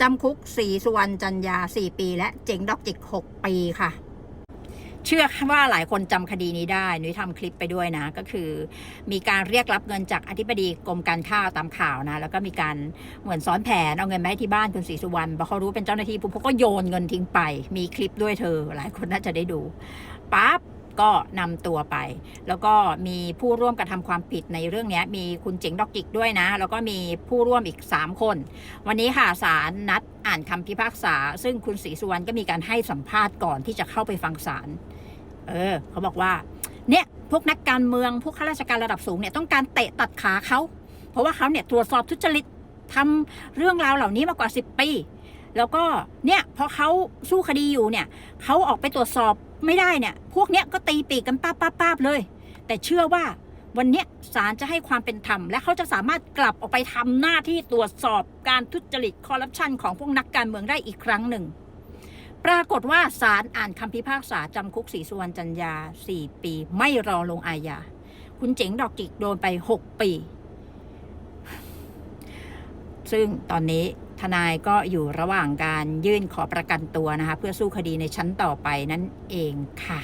จำคุกสีสุวรรณจันยา 4 ปี และเจ๋งดอกจิก 6 ปีค่ะ เชื่อว่าหลายคนจำคดีนี้ได้นุ้ยทำคลิปไปด้วยนะ ก็คือ มีการเรียกรับเงินจากอธิบดีกรมการข้าวตามข่าวนะ แล้วก็มีการเหมือนซ้อนแผนเอาเงินมาให้ที่บ้านคุณศรีสุวรรณพอเขารู้เป็นเจ้าหน้าที่ปุ๊บเขาก็โยนเงินทิ้งไป มีคลิปด้วยเธอ หลายคนน่าจะได้ดูปั๊บ ก็นำตัวไป แล้วก็มีผู้ร่วมกระทำความผิดในเรื่องนี้มีคุณเจ๋งดอกจิกด้วยนะ แล้วก็มีผู้ร่วมอีก 3 คน วันนี้ค่ะศาลนัดอ่านคำพิพากษา ซึ่งคุณศรีสุวรรณก็มีการให้สัมภาษณ์ก่อนที่จะเข้าไปฟังศาลเออ เขาบอกว่า เนี่ยพวกนักการเมืองพวกข้าราชการระดับสูงเนี่ยต้องการเตะตัดขาเขาเพราะว่าเขาเนี่ยตรวจสอบทุจริตทำเรื่องราวเหล่านี้มากว่า 10 ปี แล้วก็เนี่ยพอเขาสู้คดีอยู่เนี่ยเขาออกไปตรวจสอบ ไม่ได้เนี่ย พวกเนี้ยก็ตีปีกกันป้าป้าป้าบเลย แต่เชื่อว่าวันเนี้ยศาลจะให้ความเป็นธรรม และเขาจะสามารถกลับออกไปทำหน้าที่ตรวจสอบการทุจริตคอร์รัปชันของพวกนักการเมืองได้อีกครั้งหนึ่ง ปรากฏว่าศาลอ่านคำพิพากษาจำคุกศรีสุวรรณจันยา 4 ปี ไม่รอลงอาญาคุณเจ๋งดอกจิกโดนไป 6 ปี ซึ่งตอนนี้ทนายก็อยู่ระหว่างการยื่นขอประกันตัวนะคะ เพื่อสู้คดีในชั้นต่อไปนั่นเองค่ะ